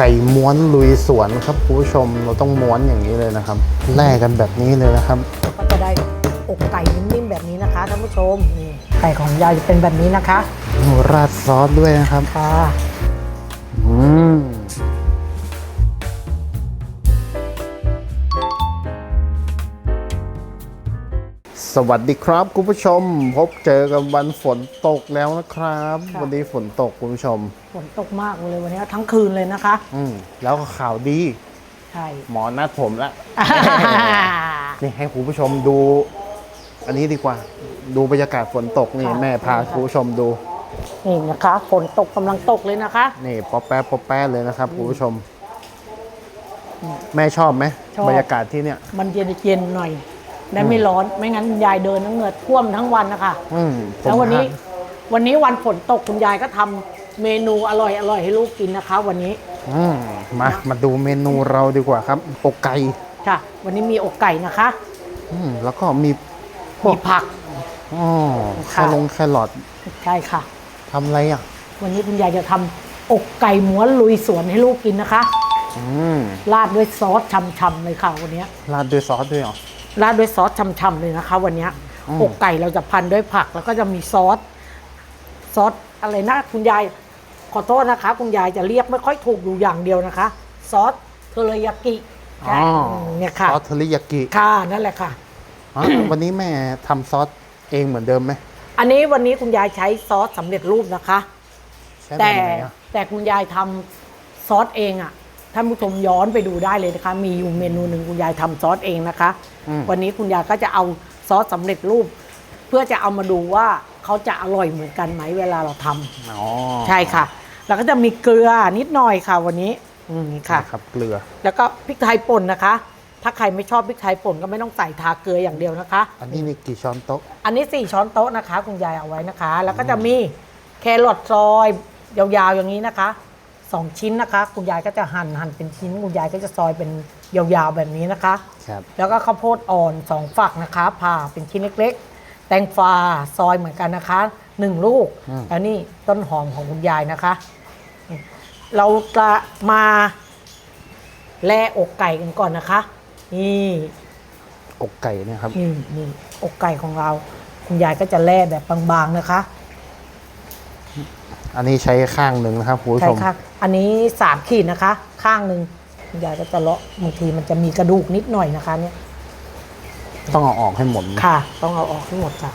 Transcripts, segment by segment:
ไก่ม้วนลุยสวนครับคุณผู้ชมเราต้องม้วนอย่างนี้เลยนะครับแล่กันแบบนี้เลยนะครับ ก็จะได้อกไก่นิ่มๆแบบนี้นะคะท่านผู้ชมนี่ไก่ของยายจะเป็นแบบนี้นะคะโอ้ราดซอสด้วยนะครับค่ะอืมสวัสดีครับคุณผู้ชม พบเจอกันวันฝนตกแล้วนะครับ วันนี้ฝนตกคุณผู้ชมฝ นตกมากเลยวันนี้ทั้งคืนเลยนะคะ อืมแล้วก็ข่าวดี ใช่ หมอนัดผมแล้วนี่ให้คุณผู้ชมดู อันนี้ดีกว่า ดูบรรยากาศฝนตกนี่แม่พาคุณผู้ชมดู นี่นะคะฝนตกกำลังตกเลยนะคะ นี่ป๊อปแป๊ะป๊อปแป๊ะเลยนะครับคุณผู้ชม แม่ชอบไหมชอบ บรรยากาศที่เนี่ย มันเย็นๆหน่อยได้ไม่ร้อนไม่งั้นยายเดินทั้งเหงื่อท่วมทั้งวันนะคะ อืมผมแล้ววันนี้ทาวันนี้วันฝนตกคุณยายก็ทำ เมนูอร่อยอร่อยให้ลูกกินนะคะ วันนี้อืมมามาดูเมนูเราดีกว่าครับอกไก่ค่ะ วันนี้มีอกไก่นะคะอืมแล้วก็มีพวมีกผัก อ๋อแคค่ะลงแครอทใช่ค่ะ ทำอะไรอะ วันนี้คุณยายจะทำอกไก่ม้วนลุยสวนให้ลูกกินนะคะ อืมราดด้วยซอสช่ำๆเลยค่ะวันนี้ราดด้วยซอสด้วยเหรอ ราดด้วยซอสช่ำๆเลยนะคะ วันนี้อืม อกไก่เราจะพันด้วยผักแล้วก็จะมีซอสซอสอะไรนะคุณยาย ขอโทษนะคะ คุณยายจะเรียกไม่ค่อยถูกอยู่อย่างเดียวนะคะ ซอสเทอริยากิอ๋อเนี่ยค่ะซอสเทริยากิค่ะนั่นแหละค่ะอ๋อวันนี้แม่ทำซอสเองเหมือนเดิมไหมอันนี้วันนี้คุณยายใช้ซอสสำเร็จรูปนะคะใช่แบบแต่ไหนอะแต่คุณยายทำซอสเองอะ่ะท่านผู้ชมย้อนไปดูได้เลยนะคะ มีอยู่เมนูหนึ่งคุณยายทำซอสเองนะคะอืมวันนี้คุณยายก็จะเอาซอสสำเร็จรูป เพื่อจะเอามาดูว่า เขาจะอร่อยเหมือนกันไหมเวลาเราทำอ๋อใช่ค่ะ แล้วก็จะมีเกลือนิดหน่อยค่ะวันนี้ อืมค่ะ นะครับเกลือแล้วก็พริกไทยป่นนะคะ ถ้าใครไม่ชอบพริกไทยป่นก็ไม่ต้องใส่ทาเกลืออย่างเดียวนะคะ อันนี้มีกี่ช้อนโต๊ะ อันนี้ 4 ช้อนโต๊ะนะคะ คุณยายเอาไว้นะคะ แล้วก็จะมีแครอทซอยยาวๆอย่างนี้นะคะสองชิ้นนะคะ คุณยายก็จะหั่นหั่นเป็นชิ้น คุณยายก็จะซอยเป็นยาวๆแบบนี้นะคะ ครับ แล้วก็ข้าวโพดอ่อนสองฝักนะคะผ่าเป็นชิ้นเล็กๆ แตงฟ้าซอยเหมือนกันนะคะหนึ่งลูกอืม แล้วนี่ต้นหอมของคุณยายนะคะ เราจะมาแล่อกไก่กันก่อนนะคะ นี่อกไก่เนี่ยครับ นี่นี่อกไก่ของเรา คุณยายก็จะแล่แบบบางๆนะคะอันนี้ใช้ข้างหนึ่งนะครับคุณผู้ใช่ชมค่ะอันนี้สามขีดนะคะ ข้างหนึ่งคุณยายก็จะเลาะบางทีมันจะมีกระดูกนิดหน่อยนะคะ เนี่ย ต้องเอาออกให้หมดนะค่ะ ต้องเอาออกทั้งหมดค่ะ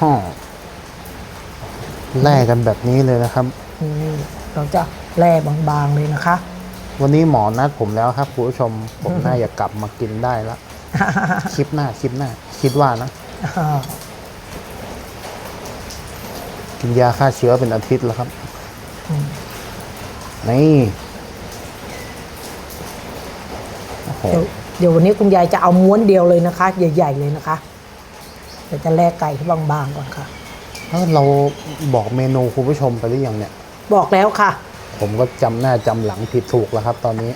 ฮ่อแล่กันแบบนี้เลยนะครับนี่เราจะแล่บางๆเลยนะคะ วันนี้หมอนัดผมแล้วครับคุณผู้ชมผมน่าจะกลับมากินได้ละคลิปหน้าคลิปหน้า คิดว่านะกินยาฆ่าเชื้อเป็นอาทิตย์แล้วครับนี่โอ้โห เดี๋ยวเดี๋ยววันนี้คุณยายจะเอาม้วนเดียวเลยนะคะ ใหญ่ๆเลยนะคะเดี๋ยวจะแล่ไก่ให้บางๆก่อนค่ะ แล้วเราบอกเมนูคุณผู้ชมไปหรือยังเนี่ย บอกแล้วค่ะ ผมก็จำหน้าจำหลังผิดถูกแล้วครับ ตอนนี้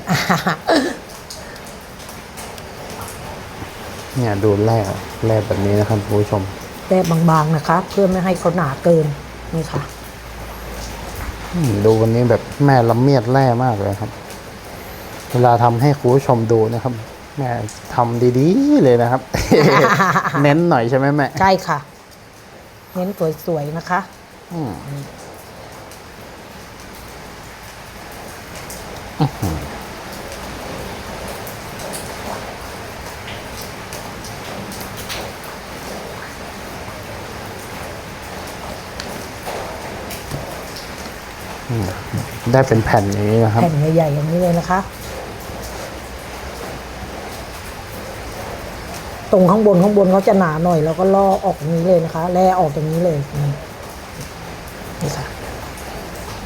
เนี่ยดูแร่แร่แบบนี้นะครับคุณผู้ชม แล่บางๆนะคะ เพื่อไม่ให้เขาหนาเกินนี่ค่ะ อืมดูวันนี้แบบแม่ละเมียดแร่มากเลยครับ เวลาทำให้คุณผู้ชมดูนะครับ แม่ทำดีๆเลยนะครับ เน้นหน่อยใช่ไหมแม่ใช่ค่ะ เน้นสวยๆนะคะอืมอืมได้เป็นแผ่นอย่างนี้นะครับ แผ่นใหญ่ๆอย่างนี้เลยนะคะ ตรงข้างบนข้างบนเขาจะหนาหน่อย แล้วก็ล่อออกอย่างนี้เลยนะคะแล่ออกอย่างนี้เลยนี่นี่ค่ะ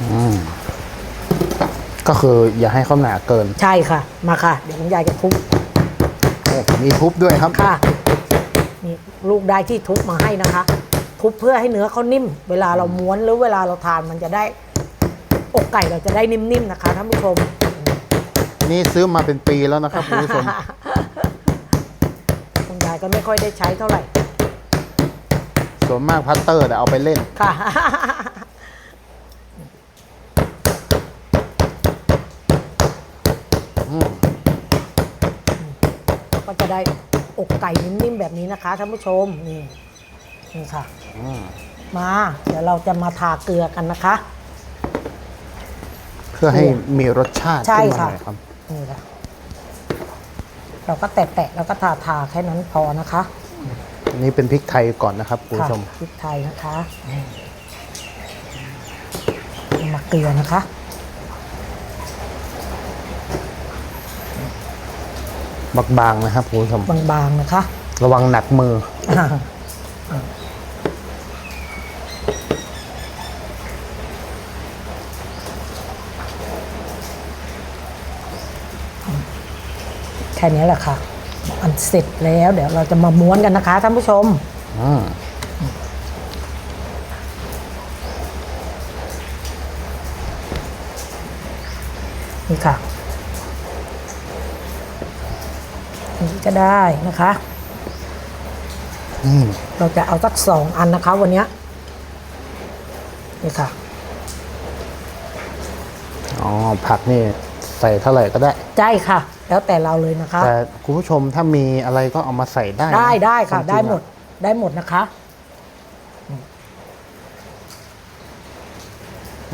อืมก็คืออย่าให้เขาหนาเกิน ใช่ค่ะ มาค่ะ เดี๋ยวคุณยายจะทุบโอ้มีทุบด้วยครับ ค่ะนี่ลูกได้ที่ทุบมาให้นะคะ ทุบเพื่อให้เนื้อเขานิ่ม เวลาเราม้วนหรือเวลาเราทานมันจะได้ อกไก่เราจะได้นิ่มๆนะคะท่านผู้ชม นี่ซื้อมาเป็นปีแล้วนะครับคุณผู้ชมคุณยายก็ไม่ค่อยได้ใช้เท่าไหร่ ส่วนมากพัตเตอร์แต่เอาไปเล่น ค่ะ อืมก็จะได้อกไก่นิ่มๆแบบนี้นะคะท่านผู้ชม นี่นี่ค่ะ อืมมา เดี๋ยวเราจะมาทาเกลือกันนะคะ เพื่อให้มีรสชาติใช่ขึ้นมาค่ะ หน่อยครับ นี่ค่ะ เราก็แตะๆแล้วก็ทาทาๆแค่นั้นพอนะคะอันนี้เป็นพริกไทยก่อนนะครับคุณค่ะผู้ชมพริกไทยนะคะนี่มาเกลือนะคะ บางๆนะครับคุณผู้ชมบางๆนะคะ ระวังหนักมือ แค่นี้แหละค่ะอันเสร็จแล้ว เดี๋ยวเราจะมาม้วนกันนะคะท่านผู้ชมอืมนี่ค่ะนี่ก็ได้นะคะอืมเราจะเอาสักสองอันนะคะวันเนี้ยนี่ค่ะ อ๋อ ผักนี่ใส่เท่าไหร่ก็ได้ ใช่ค่ะ แล้วแต่เราเลยนะคะ แต่คุณผู้ชมถ้ามีอะไรก็เอามาใส่ได้นะได้ได้ค่ะวามจริงได้อหมดได้หมดนะคะ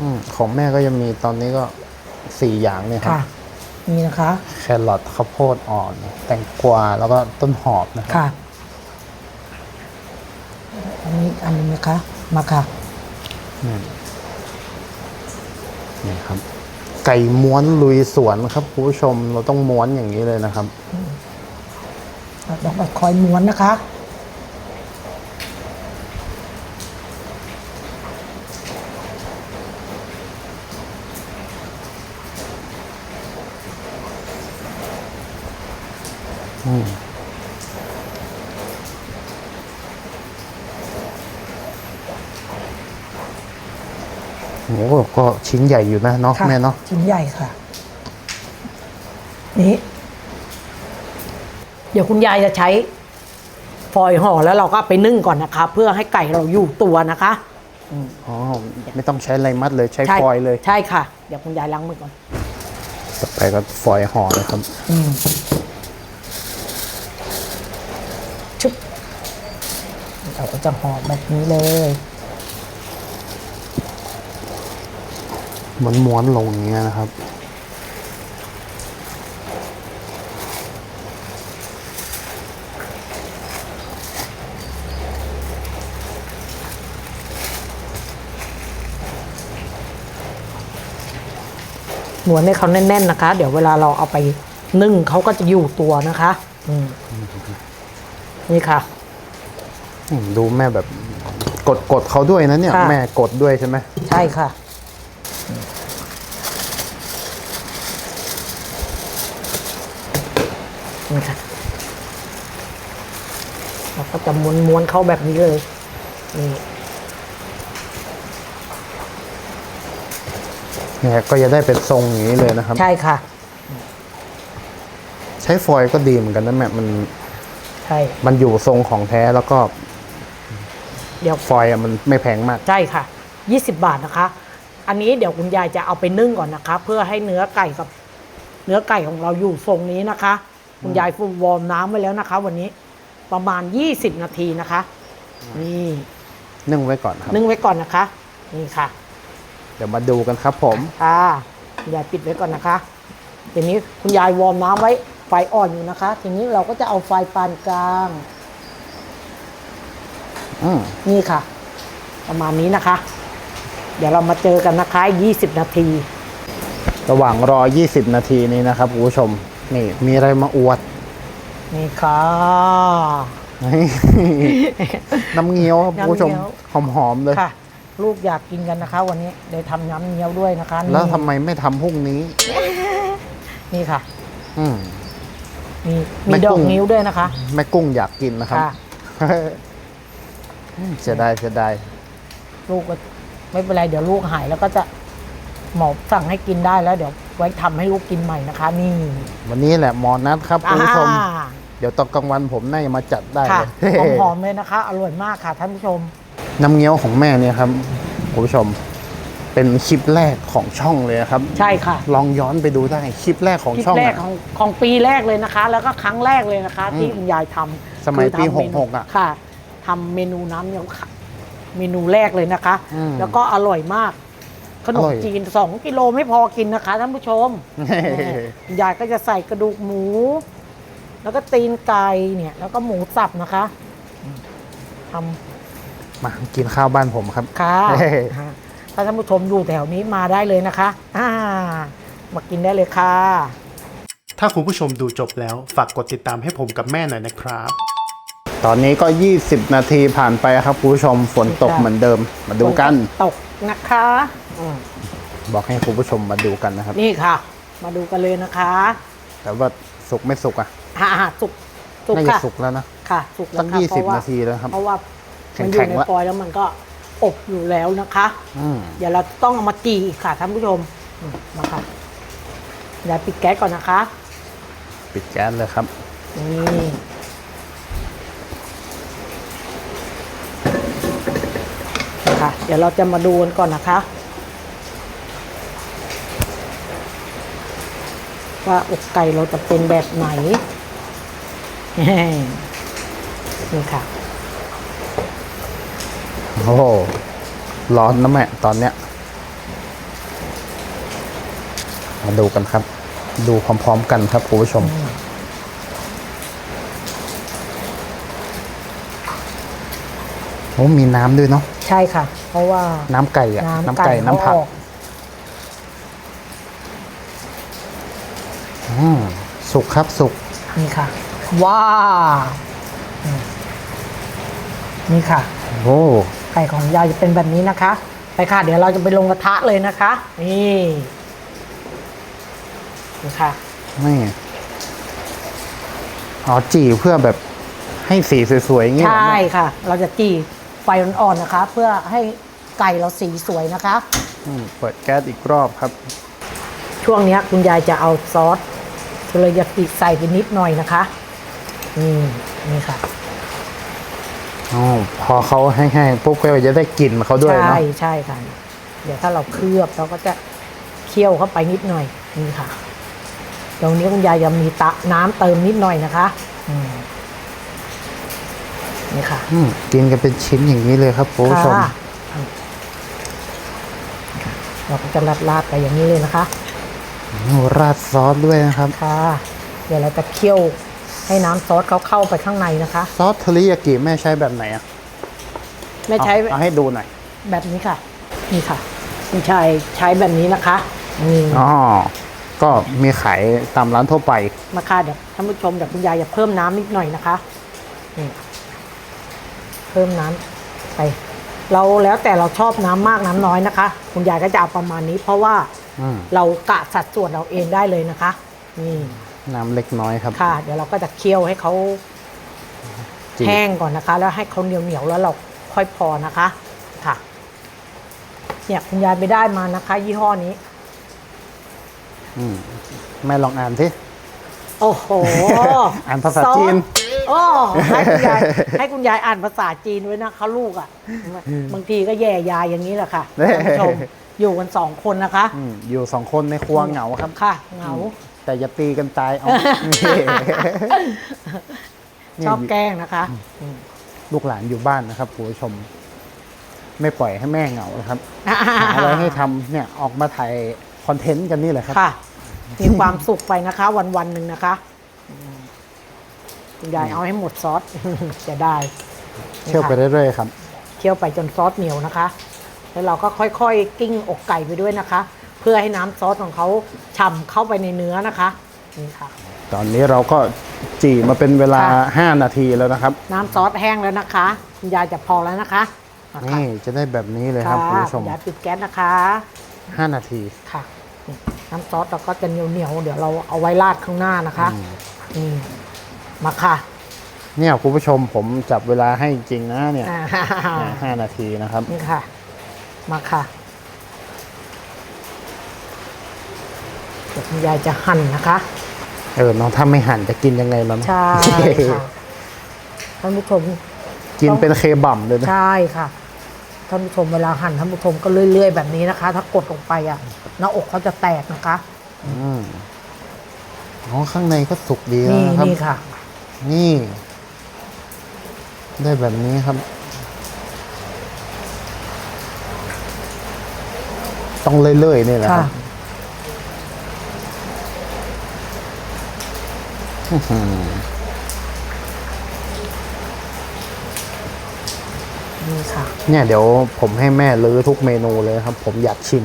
อืมของแม่ก็ยังมีตอนนี้ก็สี่อย่างเนี่ยครัค่ะ บนี่นะคะแครอทข้าวโพดอ่อน แตงกวาแล้วก็ต้นหอมนะครัค่ะอันนี้อันนึงนะคะมาค่ะ อืมนี่ครับ ไก่ม้วนลุยสวนครับคุณผู้ชมเราต้องม้วนอย่างนี้เลยนะครับ เราต้องคอยม้วนนะคะ อืมโอ้โหก็ ชิ้นใหญ่อยู่นะเนาะค่ะแม่เนาะชิ้นใหญ่ค่ะ นี่ เดี๋ยวคุณยายจะใช้ฟอยล์ห่อแล้วเราก็เอาไปนึ่งก่อนนะคะ เพื่อให้ไก่เราอยู่ตัวนะคะ อ๋อไม่ต้องใช้อะไรมัดเลยใช้ใช่ฟอยล์เลย ใช่ค่ะ เดี๋ยวคุณยายล้างมือก่อน ต่อไปก็ฟอยล์ห่อเลยครับอืมชุบเราก็จะห่อแบบนี้เลย ม้วนม้วนๆลงอย่างเงี้ยนะครับ หนวดให้เขาแน่น ๆ นะคะ เดี๋ยวเวลาเราเอาไปนึ่งเขาก็จะอยู่ตัวนะคะ อืมนี่ค่ะอืมดูแม่แบบ กดกดเขาด้วยนะเนี่ย ค่ะ แม่กดด้วยใช่ไหม ใช่ค่ะ นี่ค่ะเราก็จะม้วนๆเข้าแบบนี้เลย นี่เนี่ยก็จะได้เป็นทรงอย่างนี้เลยนะครับ ใช่ค่ะ ใช้ฟอยล์ก็ดีเหมือนกันนะแม่มันใช่มันอยู่ทรงของแท้แล้วก็เดี๋ยวฟอยล์อะมันไม่แพงมาก ใช่ค่ะ 20 บาทนะคะ อันนี้เดี๋ยวคุณยายจะเอาไปนึ่งก่อนนะคะ เพื่อให้เนื้อไก่กับ เนื้อไก่ของเราอยู่ทรงนี้นะคะ คุณยายฟูวอร์มน้ำไว้แล้วนะคะ วันนี้ประมาณ 20 นาทีนะคะ นี่นึ่งไว้ก่อนครับ นึ่งไว้ก่อนนะคะ นี่ค่ะเดี๋ยวมาดูกันครับผม ค่ะคุณยายปิดไว้ก่อนนะคะ ทีนี้คุณยายวอร์มน้ำไว้ไฟอ่อนอยู่นะคะ ทีนี้เราก็จะเอาไฟปานกลาง อืมนี่ค่ะ ประมาณนี้นะคะ เดี๋ยวเรามาเจอกันนะคะ 20 นาที ระหว่างรอ 20 นาทีนี้นะครับคุณผู้ชม นี่มีอะไรมาอวด นี่ค่ะ น้ำเงี้ยวครับคุณผู้ชมน้ำเงี้ยวหอมๆเลย ค่ะ ลูกอยากกินกันนะคะ วันนี้เดี๋ยวทำน้ำเงี้ยวด้วยนะคะนี่แล้วทำไมไม่ทำพรุ่งนี้ นี่ค่ะ อืม มีไม่มีดอกุ้กงนิ้วด้วยนะคะ แม่กุ้งอยากกินนะครับ ค่ะ เสียดายเสียดายลูกก็ไม่เป็นไรเดี๋ยวลูกหายแล้วก็จะ หมอสั่งให้กินได้แล้วเดี๋ยวไว้ทำให้ลูกกินใหม่นะคะ นี่ วันนี้แหละหมอนัดครับคุณผู้ชมอ่าเดี๋ยวตอนกลางวันผมน่าจะมาจัดได้ค่ะเลยหอมๆเลยนะคะ อร่อยมากค่ะท่านผู้ชม น้ำเงี้ยวของแม่เนี่ยครับคุณผู้ชม เป็นคลิปแรกของช่องเลยครับ ใช่ค่ะ ลองย้อนไปดูได้คลิปแรกของคลิปช่องแรกอะของของปีแรกเลยนะคะ แล้วก็ครั้งแรกเลยนะคะ ที่อืมคุณยายทำสมัยคือทำปีเนู66อะค่ะทำเมนูน้ำเงี้ยวค่ะเมนูแรกเลยนะคะอืมแล้วก็อร่อยมาก ขนอมร่อยจีนสองกิโลไม่พอกินนะคะท่านผู้ชมคุณยายก็จะใส่กระดูกหมู แล้วก็ตีนไก่เนี่ย แล้วก็หมูสับนะคะทำมากินข้าวบ้านผมครับค่ะเฮ้ถ้าท่านผู้ชมอยู่แถวนี้มาได้เลยนะคะอ่ามากินได้เลยค่ะ ถ้าคุณผู้ชมดูจบแล้วฝากกดติดตามให้ผมกับแม่หน่อยนะครับ ตอนนี้ก็ 20 นาทีผ่านไปครับคุณผู้ชมฝนตกค่ะเหมือนเดิม มาดูกันตกนะคะอืม บอกให้คุณผู้ชมมาดูกันนะครับ นี่ค่ะ มาดูกันเลยนะคะ แต่ว่าสุกไม่สุกอะอ่าสุกสุกน่าจะค่ะสุกแล้วนะ ค่ะ สุกแล้สัวกค่ะยี่เพสิบราะว่านาทีแล้วครับ เพราะว่ามันอแข็ยู่งในๆแล้ว ฟอยล์แล้วมันก็อบอยู่แล้วนะคะ อืมเดี๋ยวเราต้องเอามาจีอีกค่ะท่านผู้ชมอืมมาค่ะเดี๋ยวปิดแก๊สก่อนนะคะปิดแก๊สเลยครับนี่ค่ะ เดี๋ยวเราจะมาดูกันก่อนนะคะ ว่าอกไก่เราจะเป็นแบบไหนนี่ค่ะ โอ้โหร้อนนะแม่ตอนเนี้ย มาดูกันครับ ดูพร้อมๆกันครับคุณผู้ชมโอ้มีน้ำด้วยเนาะใช่ค่ะ เพราะว่าน้ำไก่อะน้ำน้ำไก่เขาน้ำผัก ออกอืมสุกครับสุกนี่ค่ะ ว้าวอืมนี่ค่ะ โอ้ไก่ของยายจะเป็นแบบนี้นะคะ ไปค่ะ เดี๋ยวเราจะไปลงกระทะเลยนะคะ นี่นี่ค่ะนี่อ๋อจี่เพื่อแบบให้สีสวยๆอย่างงี้เหรอใช่แม่ค่ะ เราจะจีไฟอ่อนๆนะคะ เพื่อให้ไก่เราสีสวยนะคะอืมเปิดแก๊สอีกรอบครับ ช่วงเนี้ยคุณยายจะเอาซอส เทอริยากิใส่ไปนิดหน่อยนะคะนี่นี่ค่ะอ๋อพอเขาแห้งๆปุ๊บก็จะได้กลิ่นเขาด้วยใช่เนาะใช่ค่ะ เดี๋ยวถ้าเราเคลือบเราก็จะเคี่ยวเข้าไปนิดหน่อยนี่ค่ะ ตรงนี้คุณยายจะมีตะน้ำเติมนิดหน่อยนะคะอืมนี่ค่ะอืมกินกันเป็นชิ้นอย่างนี้เลยครับคุณผู้ชมค่ะเราก็จะราดราดๆไปอย่างนี้เลยนะคะ โอ้ราดซอสด้วยนะครับ ค่ะ เดี๋ยวเราจะเคี่ยวให้น้ำซอสเขาเข้าไปข้างในนะคะ ซอสเทอริยากิแม่ใช้แบบไหนอะไม่ใช้เอาเอาให้ดูหน่อยแบบนี้ค่ะ นี่ค่ะคุณชายใช้แบบนี้นะคะนี่อ๋อก็มีขายตามร้านทั่วไปมาค่ะเดี๋ยวท่านผู้ชมเดี๋ยวคุณยายจะเพิ่มน้ำนิดหน่อยนะคะนี่เพิ่มน้ำไป เราแล้วแต่เราชอบน้ำมากน้ำน้อยนะคะ คุณยายก็จะเอาประมาณนี้ เพราะว่า อืมเรากะสัดส่วนเราเองได้เลยนะคะ นี่น้ำเล็กน้อยครับ ค่ะ เดี๋ยวเราก็จะเคี่ยวให้เขาจี่แห้งก่อนนะคะ แล้วให้เขาเหนียวเหนียวๆแล้วเราค่อยพอนะคะ ค่ะ เนี่ยคุณยายไปได้มานะคะ ยี่ห้อนี้ อืมแม่ลองอ่านสิ โอ้โห อ่านภาษาซอสจีน โอ้ให้คุณยายให้คุณยายอ่านภาษาจีนไว้นะคะลูกอะ บางทีก็แย่ยายอย่างนี้แหละค่ะเฮ้ยท่านผู้ชม อยู่กันสองคนนะคะ อืมอยู่สองคนในครัวเหงาครับ ค่ะเหงา แต่อย่าตีกันตายเอาชอบแกล้งนะคะลูกหลานอยู่บ้านนะครับคุณผู้ชม ไม่ปล่อยให้แม่เหงานะครับหาอะไรให้ทำเนี่ยออกมาถ่ายคอนเทนต์กันนี่แหละครับ ค่ะ มีความสุขไปนะคะ วันวันๆหนึ่งนะคะอืมคุณยายเอาให้หมดซอส จะได้เที่ยวไปเรื่อยๆครับ เคี่ยวไปจนซอสเหนียวนะคะ แล้วเราก็ค่อยๆ กิ้งอกไก่ไปด้วยนะคะ เพื่อให้น้ำซอสของเขาฉ่ำเข้าไปในเนื้อนะคะนี่ค่ะ ตอนนี้เราก็จี่มาเป็นเวลา ค่ะ 5 นาทีแล้วนะครับ น้ำซอสแห้งแล้วนะคะคุณยายจะพอแล้วนะคะอะค่ะนี่จะได้แบบนี้เลยครับค่ะคุณผู้ชคุมณยายปิดแก๊สนะคะ5 นาที ค่ะนี่น้ำซอสเราก็จะเหนียวเหนียวๆเดี๋ยวเราเอาไว้ราดข้างหน้านะคะนี่มาค่ะเนี่ยคุณผู้ชมผมจับเวลาให้จริงนะเนี่ยอ่าเนี่ยห้านาทีนะครับ นี่ค่ะ มาค่ะเดี๋ยวคุณยายจะหั่นนะคะ เออน้องถ้าไม่หั่นจะกินยังไงแล้วนะใช่ค่ะท่านผู้ชมกินเป็นเคบัมเลยนะ ใช่ค่ะท่านผู้ชมเวลาหั่นท่านผู้ชมก็เรื่อยๆแบบนี้นะคะ ถ้ากดลงไปอะหน้าอกเขาจะแตกนะคะอืมอ๋อข้างในก็สุกดีนี่แล้วนะครับ นี่ค่ะ นี่ ได้แบบนี้ครับ ต้องเลื่อยๆนี่แหละคค่ะรับอื้อหือนี่ค่ะ เนี่ยเดี๋ยวผมให้แม่ลื้อทุกเมนูเลยครับ ผมอยากชิม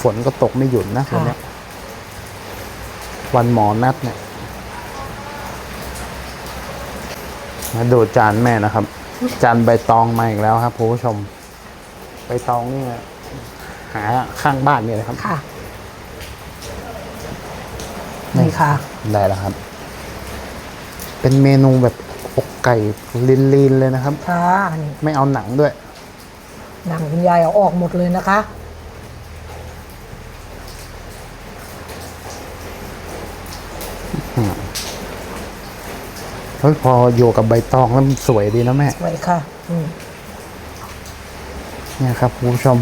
ฝนก็ตกไม่หยุดนะวันเนี้ยวันหมอนัดเนี่ยมาดูจานแม่นะครับ จานใบตองมาอีกแล้วครับคุณผู้ชม ใบตองนี่หาข้างบ้านเนี่ยนะครับค่ะ นี่ค่ะ ได้แล้วครับ เป็นเมนูแบบอกไก่ลีนๆเลยนะครับ ค่ะนี่ไม่เอาหนังด้วย หนังคุณยายเอาออกหมดเลยนะคะ เฮ้ยพออยู่กับใบตองแล้วมันสวยดีนะแม่ สวยค่ะ อืมเนี่ยครับคุณผู้ชม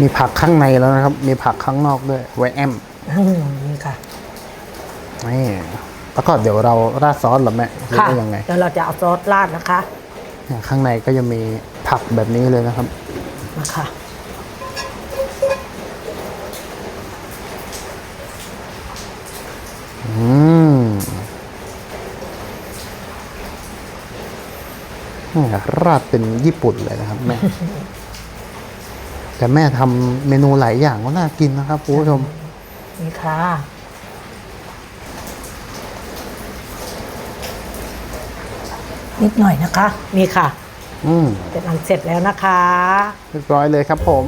มีผักข้างในแล้วนะครับ มีผักข้างนอกด้วยไว้แอมอืมนี่ค่ะนี่แล้วก็เดี๋ยวเราราดซอสเหรอแม่หรือค่ะว่ายังไง เดี๋ยวเราจะเอาซอสราดนะคะเนี่ยข้างในก็จะมีผักแบบนี้เลยนะครับมาค่ะ มเนี่ยราดเป็นญี่ปุ่นเลยนะครับแม่ แต่แม่ทำเมนูหลายอย่างก็น่ากินนะครับคุณผู้ชม นี่ค่ะ นิดหน่อยนะคะ นี่ค่ะ อืมเป็นอันเสร็จแล้วนะคะ เรียบร้อยเลยครับผม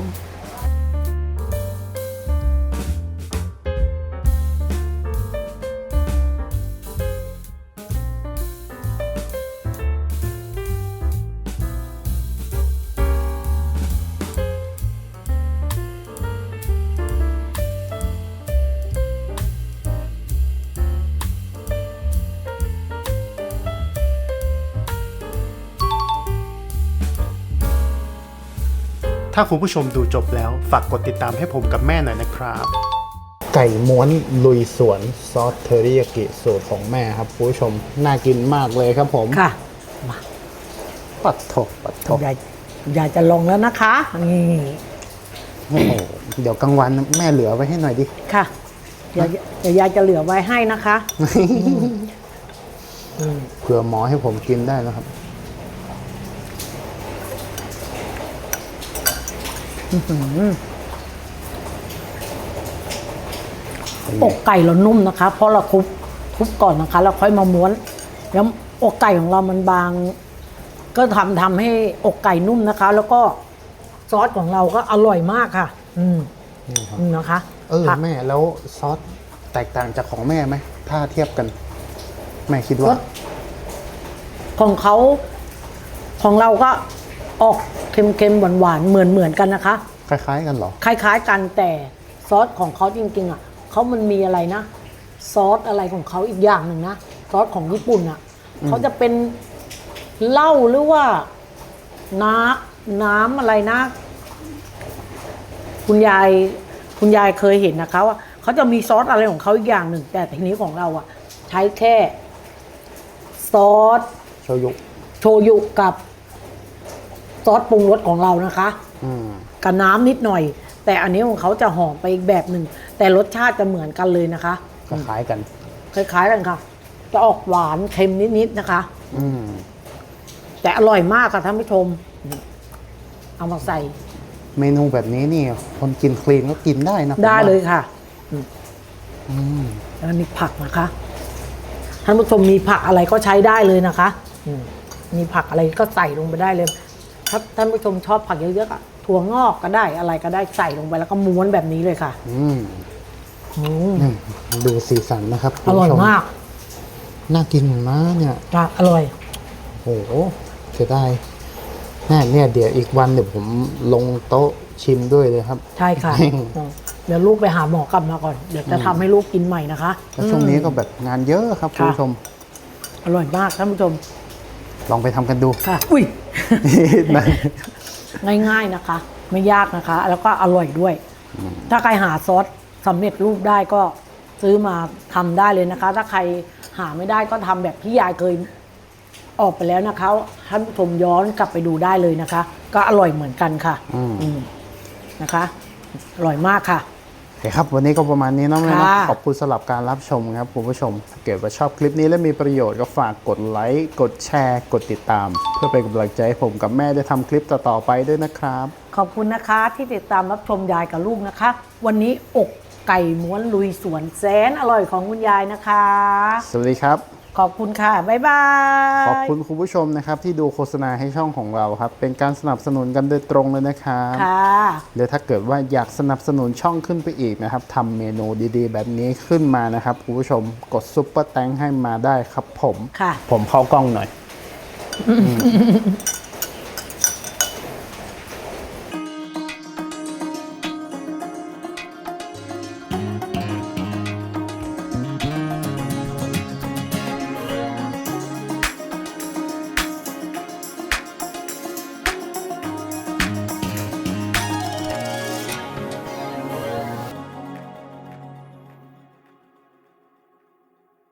ถ้าคุณผู้ชมดูจบแล้ว ฝากกดติดตามให้ผมกับแม่หน่อยนะครับ ไก่ม้วนลุยสวนซอสเทอริยากิสูตรของแม่ครับคุณผู้ชม น่ากินมากเลยครับผมค่ะปัดถกปัดถกยายยายจะลงแล้วนะคะนี่โอ้โหเดี๋ยวกลางวันแม่เหลือไว้ให้หน่อยดิ ค่ะเดี๋ยวเดี๋ยวยายจะเหลือไว้ให้นะคะ เผื่อหมอให้ผมกินได้นะครับ อกไก่เรานุ่มนะคะเพราะเราคลุบคลุบก่อนนะคะ แล้วค่อยมาม้วน แล้วอกไก่ของเรามันบาง ก็ทำทำให้อกไก่นุ่มนะคะ แล้วก็ซอสของเราก็อร่อยมากค่ะ อืมนี่ครับอืมนะคะเออผักแม่แล้วซอสแตกต่างจากของแม่ไหมถ้าเทียบกัน แม่คิดรว่าสของเขาของเราก็ ออกเค็มๆหวานๆเหมือนเหมือนๆกันนะคะ คล้ายๆกันเหรอ คล้ายๆกันแต่ซอสของเขาจริงๆอะเขามันมีอะไรนะ ซอสอะไรของเขาอีกอย่างหนึ่งนะซอสของญี่ปุ่นอะเขาจะเป็นเหล้าหรือว่า น้ำน้ำอะไรนะ คุณยายคุณยายเคยเห็นนะคะว่าเขาจะมีซอสอะไรของเขาอีกอย่างหนึ่ง แต่ทีนี้ของเราอะ ใช้แค่ ซอสโชยุ โชยุกับ ซอสปรุงรสของเรานะคะอืมกับน้ำนิดหน่อย แต่อันนี้ของเขาจะหอมไปอีกแบบหนึ่งแต่รสชาติจะเหมือนกันเลยนะคะคล้ายๆกัน คล้ายๆกันค่ะ จะออกหวานเค็มนิดๆนะคะ อืมแต่อร่อยมากค่ะท่านผู้ชม เอามาใส่เมนูแบบนี้นี่ คนกินคลีนก็กินได้นะผมได้ว่าเลยค่ะ อืมแล้วนี่ผักนะคะท่านผู้ชมมีผักอะไรก็ใช้ได้เลยนะคะ อืมมีผักอะไรก็ใส่ลงไปได้เลย ถ้าท่านผู้ชมชอบผักเยอะๆอะถั่วงอกก็ได้อะไรก็ได้ใส่ลงไปแล้วก็ม้วนแบบนี้เลยค่ะอืมอืมนี่ดูสีสันนะครับคุณอร่อยผู้ชมากน่ากินมากเนี่ย จ้ะอร่อย โอ้โหเสียดายแน่เนี่ยเดี๋ยวอีกวันเดี๋ยวผมลงโต๊ะชิมด้วยเลยครับ ใช่ค่ะอืมอืมเดี๋ยวลูกไปหาหมอกลับมาก่อน เดี๋ยวจะทำให้ลูกกินใหม่นะคะแล้วช่วงนี้ก็แบบงานเยอะครับคุณผู้ชม อร่อยมากท่านผู้ชม ลองไปทำกันดู ค่ะ อุ้ยนะง่ายๆนะคะ ไม่ยากนะคะ แล้วก็อร่อยด้วย ถ้าใครหาซอสสำเร็จรูปได้ก็ซื้อมาทำได้เลยนะคะ ถ้าใครหาไม่ได้ก็ทำแบบที่ยายเคยออกไปแล้วนะคะท่านผู้ชมย้อนกลับไปดูได้เลยนะคะ ก็อร่อยเหมือนกันค่ะอืมอืมนะคะ อร่อยมากค่ะโอเคครับ วันนี้ก็ประมาณนี้เนาะแม่เนาะค่ะขอบคุณสำหรับการรับชมครับคุณผู้ชมถ้าเกิดว่าชอบคลิปนี้และมีประโยชน์ก็ฝากกดไลค์กดแชร์ กดติดตาม เพื่อเป็นกำลังใจให้ผมกับแม่ได้ทำคลิปต่อๆไปด้วยนะครับ ขอบคุณนะคะที่ติดตามรับชมยายกับลูกนะคะ วันนี้อกไก่ม้วนลุยสวนแสนอร่อยของคุณยายนะคะ สวัสดีครับ ขอบคุณค่ะ บ๊ายบาย ขอบคุณคุณผู้ชมนะครับ ที่ดูโฆษณาให้ช่องของเราครับ เป็นการสนับสนุนกันโดยตรงเลยนะครับค่ะหรือถ้าเกิดว่าอยากสนับสนุนช่องขึ้นไปอีกนะครับทำเมนูดีๆ แบบนี้ขึ้นมานะครับคุณผู้ชมกดซุปเปอร์แตงให้มาได้ครับผม ค่ะ ผมเข้ากล้องหน่อย